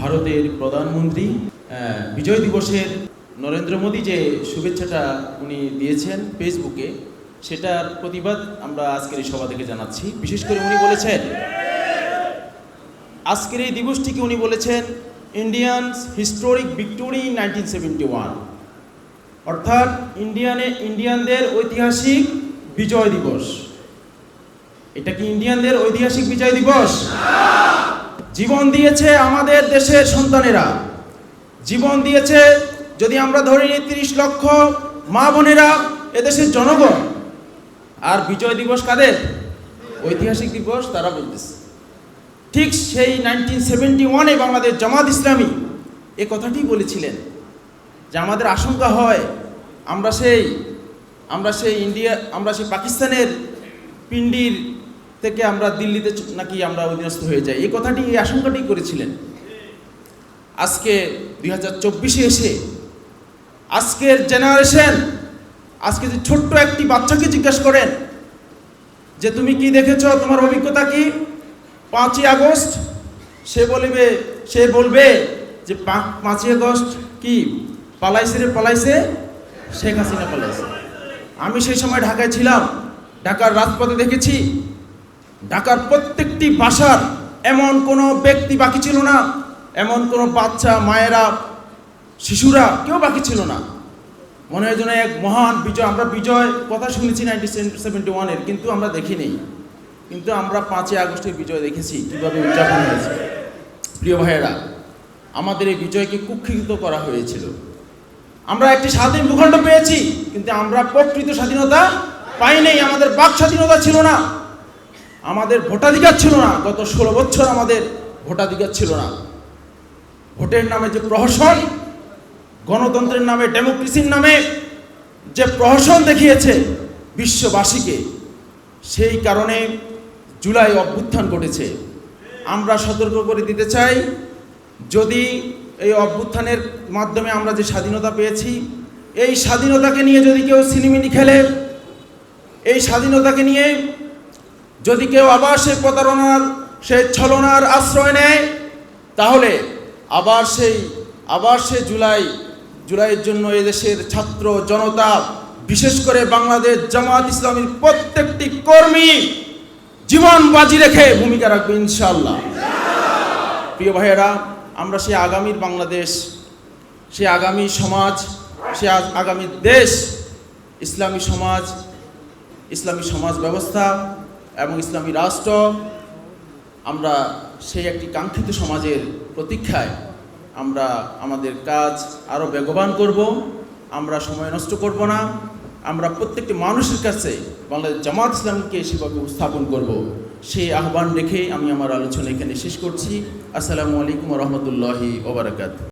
ভারতের প্রধানমন্ত্রী বিজয় দিবসের নরেন্দ্র মোদী যে শুভেচ্ছাটা উনি দিয়েছেন ফেসবুকে, সেটার প্রতিবাদ আমরা আজকের এই সভা থেকে জানাচ্ছি। বিশেষ করে উনি বলেছেন, আজকের এই দিবসটিকে উনি বলেছেন Indians historic victory nineteen seventy one. অর্থাৎ ইন্ডিয়ানে, ইন্ডিয়ানদের ঐতিহাসিক বিজয় দিবস। এটা কি ইন্ডিয়ানদের ঐতিহাসিক বিজয় দিবস? জীবন দিয়েছে আমাদের দেশের সন্তানেরা। জীবন দিয়েছে, যদি আমরা ধরে নিই, তিরিশ লক্ষ মা বোনেরা এদেশের জনগণ। আর বিজয় দিবস কাদের? ঐতিহাসিক দিবস তারা বলতেছে। ঠিক সেই নাইনটিন সেভেন্টি ওয়ানে বাংলাদেশ জামাত ইসলামী এ কথাটি বলেছিলেন যে আমাদের আশঙ্কা হয় আমরা সেই আমরা সেই ইন্ডিয়া, আমরা সেই পাকিস্তানের পিন্ডির থেকে আমরা দিল্লিতে নাকি আমরা অধীনস্থ হয়ে যাই। এই কথাটি, এই আশঙ্কাটি করেছিলেন। আজকে দুই হাজার চব্বিশে এসে আজকের জেনারেশন আজকে যে ছোট্ট একটি বাচ্চাকে জিজ্ঞাসা করেন যে, তুমি কি দেখেছ? তোমার অভিজ্ঞতা কি? পাঁচই আগস্ট, সে বলিবে, সে বলবে যে পাঁচই আগস্ট কি? পালাইছে রে, পালাইছে? শেখ হাসিনা পালাইছে। আমি সেই সময় ঢাকায় ছিলাম। ঢাকার রাজপথে দেখেছি ঢাকার প্রত্যেকটি বাসার এমন কোনো ব্যক্তি বাকি ছিল না, এমন কোনো বাচ্চা, মায়েরা, শিশুরা কেউ বাকি ছিল না। মনে হয় যেন এক মহান বিজয়। আমরা বিজয় কথা শুনেছি নাইনটিন সেভেন্টি ওয়ানের কিন্তু আমরা দেখিনি। কিন্তু আমরা পাঁচই আগস্টের বিজয় দেখেছি, কীভাবে উদযাপন হয়েছে। প্রিয় ভাইয়েরা, আমাদের এই বিজয়কে কুক্ষিত করা হয়েছিল। আমরা একটি স্বাধীন ভূখণ্ড পেয়েছি, কিন্তু আমরা প্রকৃত স্বাধীনতা পাইনি, আমাদের বাক স্বাধীনতা ছিল না। আমাদের ভোটাধিকার ছিল না। গত ষোলো বছর আমাদের ভোটাধিকার ছিল না। ভোটের নামে যে প্রহসন, গণতন্ত্রের নামে, ডেমোক্রেসির নামে যে প্রহসন দেখিয়েছে বিশ্ববাসীকে, সেই কারণে জুলাই অভ্যুত্থান ঘটেছে। আমরা সতর্ক করে দিতে চাই, যদি এই অভ্যুত্থানের মাধ্যমে আমরা যে স্বাধীনতা পেয়েছি, এই স্বাধীনতাকে নিয়ে যদি কেউ সিনেমিনি খেলে, এই স্বাধীনতাকে নিয়ে যদি কেউ আবার সেই প্রতারণার, সেই ছলনার আশ্রয় নেয়, তাহলে আবার সেই, আবার সে জুলাই, জুলাইয়ের জন্য এদেশের ছাত্র জনতা, বিশেষ করে বাংলাদেশ জামাত ইসলামীর প্রত্যেকটি কর্মী, জীবন বাজি রেখে ভূমিকা রাখবে ইনশাল্লাহ প্রিয় ভাইয়েরা, আমরা সেই আগামীর বাংলাদেশ সে আগামী সমাজ সে আগামী দেশ, ইসলামী সমাজ ইসলামী সমাজ ব্যবস্থা এবং ইসলামী রাষ্ট্র আমরা সেই একটি কাঙ্ক্ষিত সমাজের প্রতীক্ষায় আমরা আমাদের কাজ আরও বেগবান করব, আমরা সময় নষ্ট করব না, আমরা প্রত্যেকটি মানুষের কাছে বাংলাদেশ জামাত ইসলামকে সেভাবে উপস্থাপন করব। সেই আহ্বান রেখে আমি আমার আলোচনা এখানে শেষ করছি। আসসালামু আলাইকুম রহমতুল্লাহি ওবরাকাত